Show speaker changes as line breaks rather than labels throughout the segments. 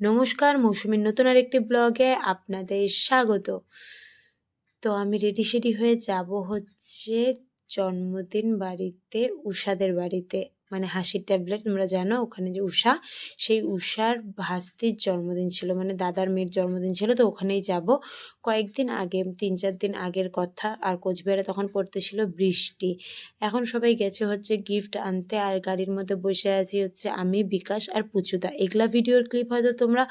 নমস্কার, মৌসুমীর নতুন আরেকটি ব্লগে আপনাদের স্বাগত। তো আমি রেডি সেডি হয়ে যাব হচ্ছে জন্মদিন বাড়িতে উষাদের বাড়িতে। মানে হাসির ট্যাবলেট, তোমরা জানো ওখানে যে উষা সেই উষার ভাস্তির জন্মদিন ছিল মানে দাদার মেয়ের জন্মদিন ছিল, তো ওখানেই যাব। কয়েকদিন আগে, তিন চার দিন আগের কথা, আর কোচবিহারে তখন পড়তেছিল বৃষ্টি। এখন সবাই গেছে হচ্ছে গিফট আনতে, আর গাড়ির মধ্যে বসে আছি হচ্ছে আমি, বিকাশ আর পুচুদা। এগুলা ভিডিওর ক্লিপ হয়তো তোমরা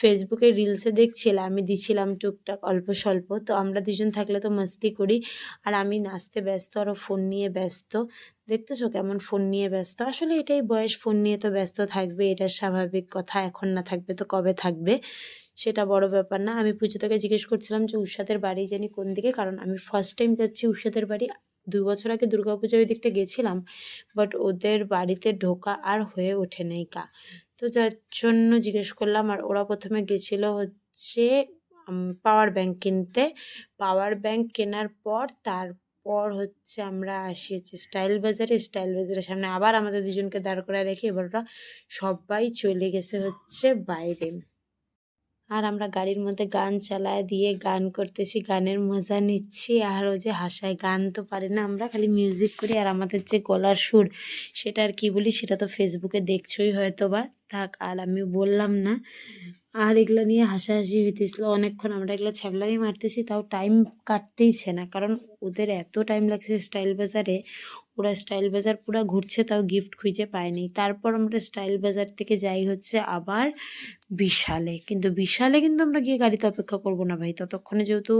ফেসবুকে রিলসে দেখছিলে, আমি দিছিলাম টুকটাক অল্প স্বল্প, তো আমরা দুজন থাকলে তো মস্তি করি। আর আমি নাচতে ব্যস্ত আরও ফোন নিয়ে ব্যস্ত। দেখতেছো কেমন ফোন নিয়ে ব্যস্ত? আসলে এটাই বয়স, ফোন নিয়ে তো ব্যস্ত থাকবে, এটা স্বাভাবিক কথা, এখন না থাকবে তো কবে থাকবে? সেটা বড় ব্যাপার না। আমি পুজোটাকে জিজ্ঞেস করছিলাম যে উষাদের বাড়ি জানি কোন দিকে? কারণ আমি ফার্স্ট টাইম যাচ্ছি উষাদের বাড়ি। দু বছর আগে দুর্গাপূজা ওই দিকটা গেছিলাম বাট ওদের বাড়িতে ঢোকা আর হয়ে ওঠে নাই কা। তো যার জন্য জিজ্ঞেস করলাম, আর ওরা প্রথমে গেছিল হচ্ছে পাওয়ার ব্যাংক কিনতে। পাওয়ার ব্যাংক কেনার পর তারপর হচ্ছে আমরা আসি হচ্ছে স্টাইল বাজারে, স্টাইল বাজারের সামনে আবার আমাদের দুজনকে দাঁড় করায় রেখে এবার ওরা সবাই চলে গেছে হচ্ছে বাইরে। আর আমরা গাড়ির মধ্যে গান চালায় দিয়ে গান করতেছি, গানের মজা নিচ্ছি। আর ও যে হাসায়, গান তো পারি না আমরা, খালি মিউজিক করি। আর আমাদের যে গলার সুর, সেটা আর কি বলি, সেটা তো ফেসবুকে দেখছোই হয়তো বা থাক, আর আমি বললাম না। আর এগুলো নিয়ে হাসাহাসি হইতেছিল। অনেকক্ষণ আমরা এগুলো ছ্যাবলামি মারতেছি, তাও টাইম কাটতেইছে না। কারণ ওদের এত টাইম লাগছে স্টাইল বাজারে, ওরা স্টাইল বাজার পুরো ঘুরছে, তাও গিফট খুঁজে পায়নি। তারপর আমরা স্টাইল বাজার থেকে যাই হচ্ছে আবার বিশালে। কিন্তু বিশালে কিন্তু আমরা গিয়ে গাড়িতে অপেক্ষা করব না ভাই। ততক্ষণে যেহেতু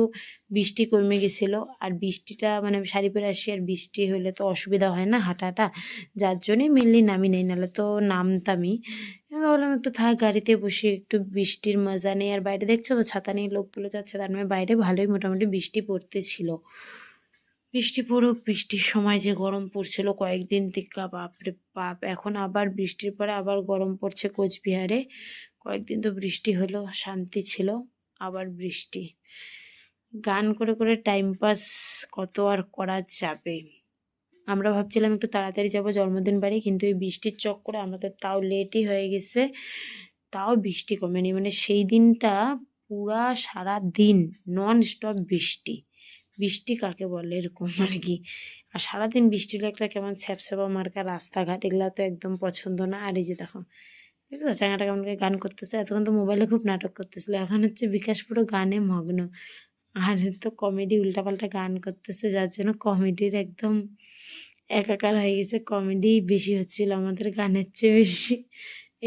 বৃষ্টি কমে গেছিল, আর বৃষ্টিটা মানে শাড়ি পরে আসি, আর বৃষ্টি হলে তো অসুবিধা হয় না হাঁটাটা। যার জন্যই মেনলি নামি নেই, নাহলে তো নামতামই। ভাবলাম একটু থাক, গাড়িতে বসে একটু বৃষ্টির মজা নেই। আর বাইরে দেখছ তো, ছাতা নিয়ে লোকগুলো যাচ্ছে। তার মানে বাইরে ভালোই মোটামুটি বৃষ্টি পড়তেছিল। বৃষ্টি পড়ুক, বৃষ্টির সময় যে গরম পড়ছিল কয়েকদিন থেকে বাপরে বাপ। এখন আবার বৃষ্টির পরে আবার গরম পড়ছে কোচবিহারে। কয়েকদিন তো বৃষ্টি হলো, শান্তি ছিল, আবার বৃষ্টি। গান করে করে টাইম পাস কত আর করা যাবে? আমরা ভাবছিলাম একটু তাড়াতাড়ি যাব জন্মদিন বাড়ি, কিন্তু এই বৃষ্টির চক্করে আমাদের তাও লেটই হয়ে গেছে। তাও বৃষ্টি কমেনি মানে সেই দিনটা পুরা সারা দিন নন স্টপ বৃষ্টি। বৃষ্টি কাকে বলে এরকম আর কি? আর সারাদিন বৃষ্টি হলে একটা কেমন ছ্যাপছ্যাপা মার্কা রাস্তাঘাট, এগুলো তো একদম পছন্দ না। আর এই যে দেখো, দেখছ? চ্যাঙাটা কেমন গান করতেছে। এতক্ষণ তো মোবাইলে খুব নাটক করতেছিল। এখন হচ্ছে বিকাশ পুরো গানে মগ্ন। আর তো কমেডি উল্টাপাল্টা গান করতেছে, যার জন্য কমেডির একদম একাকার হয়ে গেছে। কমেডি বেশি হচ্ছিল আমাদের গানের চেয়ে বেশি।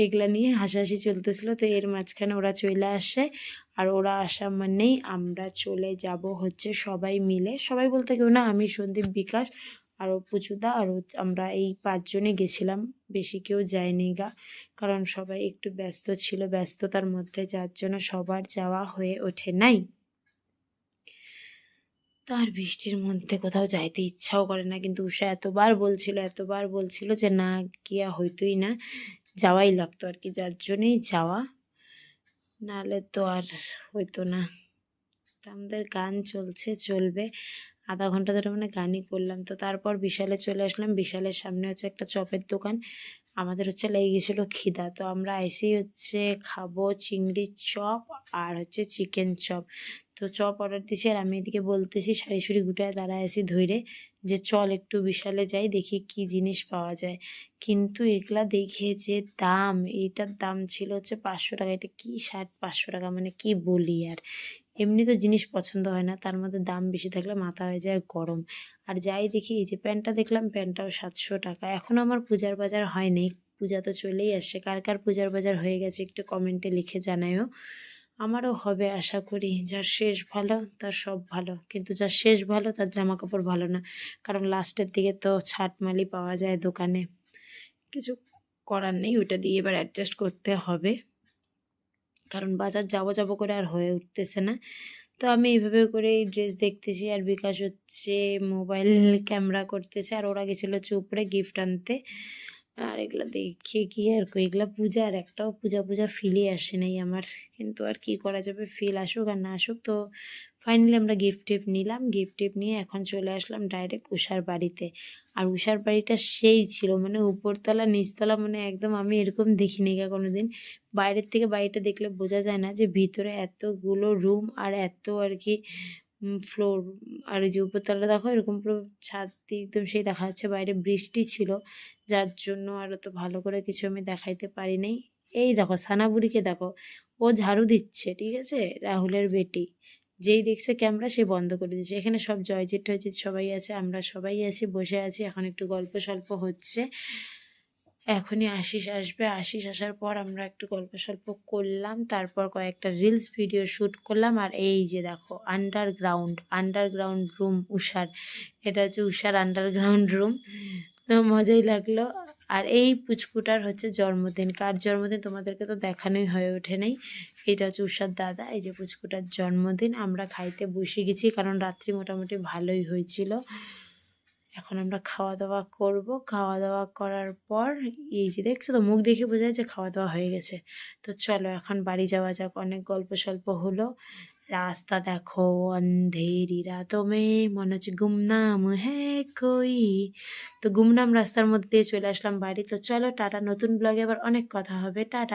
এগুলা নিয়ে হাসাহাসি চলতেছিল। তো এর মাঝখানে ওরা চলে আসে আর ওরা আসা মানেই আমরা চলে যাব হচ্ছে সবাই মিলে। সবাই বলতে কেউ না, আমি, সন্দীপ, বিকাশ, আরও পুচুদা, আর আমরা এই পাঁচজনে গেছিলাম। বেশি কেউ যায়নি গা, কারণ সবাই একটু ব্যস্ত ছিল, ব্যস্ততার মধ্যে, যার জন্য সবার যাওয়া হয়ে ওঠে নাই। তার বৃষ্টির মধ্যে কোথাও যাইতে ইচ্ছাও করে না। কিন্তু উষা এতবার বলছিল এতবার বলছিল যে, না, গিয়া হইতোই না, যাওয়াই লাগতো আর কি যার জন্যই যাওয়া নাহলে তো আর হইতো না। আমাদের গান চলছে, চলবে। আধা ঘণ্টা ধরে মানে গানই করলাম। তো তারপর বিশালে চলে আসলাম। বিশালের সামনে হচ্ছে একটা চপের দোকান। আমাদের হচ্ছে লেগে গেছিল খিদা। তো আমরা এসেই হচ্ছে খাব চিংড়ির চপ আর হচ্ছে চিকেন চপ। তো চপ অর্ডার দিছি আর আমি এদিকে বলতেছি শাড়ি সুরি গুটায় দাঁড়ায় আছি ধৈরে যে চল একটু বিশালে যাই, দেখি কি জিনিস পাওয়া যায়। কিন্তু এগুলা দেখে যে দাম এইটার দাম ছিল হচ্ছে পাঁচশো টাকা। এটা কি ষাট, পাঁচশো টাকা মানে কি বলি আর? এমনি তো জিনিস পছন্দ হয় না, তার মধ্যে দাম বেশি থাকলে মাথা হয়ে যায় গরম। আর যাই দেখি, এই যে প্যান্টটা দেখলাম, প্যান্টটাও সাতশো টাকা। এখন আমার পূজার বাজার হয়নি, পূজা তো চলেই আসছে। কার কার পূজার বাজার হয়ে গেছে একটু কমেন্টে লিখে জানায়ও। আমারও হবে আশা করি, যার শেষ ভালো, তার সব ভালো। কিন্তু যার শেষ ভালো, তার জামা কাপড় ভালো না। কারণ লাস্টের দিকে তো ছাটমালি পাওয়া যায় দোকানে। কিছু করার নেই, ওইটা দিয়ে এবার অ্যাডজাস্ট করতে হবে। কারণ বাজার যাব যাব করে আর হয়ে উঠতেছে না। তো আমি এইভাবে করে এই ড্রেস দেখতেছি আর বিকাশ হচ্ছে মোবাইল ক্যামেরা করতেছে আর ওরা গেছিল চুপড়ে গিফট আনতে। আর এগুলা দেখে কি আর এগুলা পূজার একটাও পূজা পূজা ফিলই আসে নাই আমার। কিন্তু আর কি করা যাবে? ফিল আসুক আর না আসুক তো ফাইনালি আমরা গিফট টিফট নিলাম। গিফট টিফট নিয়ে এখন চলে আসলাম ডাইরেক্ট উষার বাড়িতে। আর উষার বাড়িটা সেই ছিল। মানে উপরতলা, নিচতলা মানে একদম আমি এরকম দেখিনি গা কোনোদিন। বাইরের থেকে বাড়িটা দেখলে বোঝা যায় না যে ভিতরে এতগুলো রুম আর এত আর কি ফ্লোর আর এই যে উপরতলা দেখো, এরকম পুরো ছাদ দিয়ে একদম সেই দেখা যাচ্ছে বাইরে বৃষ্টি ছিল। যার জন্য আর তো ভালো করে কিছু আমি দেখাইতে পারি নাই। এই দেখো, সানাবুড়িকে দেখো, ও ঝাড়ু দিচ্ছে, ঠিক আছে? রাহুলের বেটি। যেই দেখছে ক্যামেরা, সে বন্ধ করে দিচ্ছে। এখানে সব জয়জিৎ টয়জিৎ সবাই আছে, আমরা সবাই আছি, বসে আছি। এখন একটু গল্প সল্প হচ্ছে। এখনই আশিস আসবে। আশিস আসার পর আমরা একটু গল্প সল্প করলাম, তারপর কয়েকটা রিলস ভিডিও শ্যুট করলাম। আর এই যে দেখো আন্ডারগ্রাউন্ড আন্ডারগ্রাউন্ড রুম উষার। এটা হচ্ছে উষার আন্ডারগ্রাউন্ড রুম তো মজাই লাগল। আর এই পুচকুটার হচ্ছে জন্মদিন। কার জন্মদিন? তোমাদেরকে তো দেখানোই হয়ে ওঠে নাই। এটা হচ্ছে উষার দাদা। এই যে পুচকুটার জন্মদিন। আমরা খাইতে বসে গেছি, কারণ রাত্রি মোটামুটি ভালোই হয়েছিল। এখন আমরা খাওয়া দাওয়া করব। খাওয়া দাওয়া করার পর, এই যে দেখছ তো, মুখ দেখে বোঝা যাচ্ছে খাওয়া দাওয়া হয়ে গেছে। তো চলো এখন বাড়ি যাওয়া যাক। অনেক গল্প সল্প হলো। রাস্তা দেখো, অন্ধেরি রাতও মে মনে হচ্ছে গুমনাম হ্যাঁ কই? তো গুমনাম রাস্তার মধ্যে দিয়ে চলে আসলাম বাড়ি। তো চলো টাটা, নতুন ব্লগে আবার অনেক কথা হবে। টাটা।